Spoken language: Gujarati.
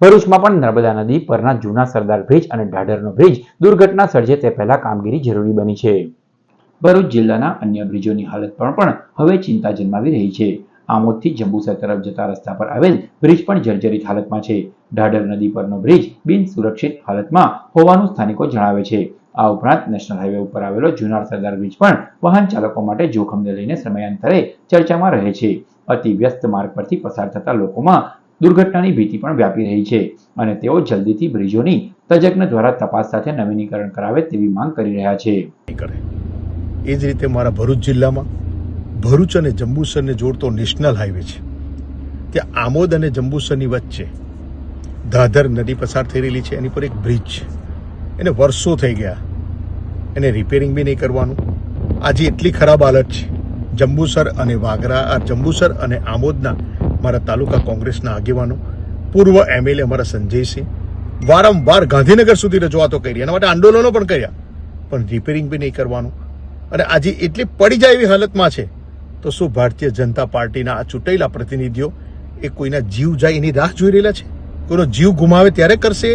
ભરૂચમાં પણ નર્મદા નદી પરના જૂના સરદાર બ્રિજ અને ઢાઢરનો બ્રિજ દુર્ઘટના સર્જે તે પહેલા કામગીરી જરૂરી બની છે. ભરૂચ જિલ્લાના અન્ય બ્રિજોની હાલત પર પણ હવે ચિંતા જન્માવી રહી છે. આમોદથી જંબુસર તરફ જતા રસ્તા પર આવેલ બ્રિજ પણ જર્જરિત હાલતમાં છે. ઢાઢર નદી પરનો બ્રિજ બિન સુરક્ષિત હાલતમાં હોવાનું સ્થાનિકો જણાવે છે. આ ઉપરાંત નેશનલ હાઈવે ઉપર આવેલો જુનાર સરદાર બ્રિજ પણ વાહન ચાલકો માટે જોખમને લઈને સમયાંતરે ચર્ચામાં રહે છે. અતિ વ્યસ્ત માર્ગ પરથી પસાર થતા લોકોમાં દુર્ઘટનાની ભીતિ પણ વ્યાપી રહી છે અને તેઓ જલ્દીથી બ્રિજોની તજજ્ઞ દ્વારા તપાસ સાથે નવીનીકરણ કરાવે તેવી માંગ કરી રહ્યા છે. એ જ રીતે મારા ભરૂચ જિલ્લામાં ભરૂચ અને જંબુસરને જોડતો નેશનલ હાઈવે છે. ત્યાં આમોદ અને જંબુસરની વચ્ચે દાદર નદી પસાર થઈ રહેલી છે. એની પર એક બ્રિજ છે. એને વર્ષો થઈ ગયા. એને રિપેરિંગ બી નહીં કરવાનું. આજે એટલી ખરાબ હાલત છે. જંબુસર અને વાગરા જંબુસર અને આમોદના મારા તાલુકા કોંગ્રેસના આગેવાનો, પૂર્વ એમએલએ અમારા સંજયસિંહ વારંવાર ગાંધીનગર સુધી રજૂઆતો કરી, એના માટે આંદોલનો પણ કર્યા. પણ રિપેરિંગ બી નહીં કરવાનું. અને આજે એટલી પડી જાય એવી હાલતમાં છે, તો શું ભારતીય જનતા પાર્ટીના આ ચૂંટાયેલા પ્રતિનિધિઓ એ કોઈના જીવ જાય એની રાહ જોઈ રહેલા છે? કોઈનો જીવ ગુમાવે ત્યારે કરશે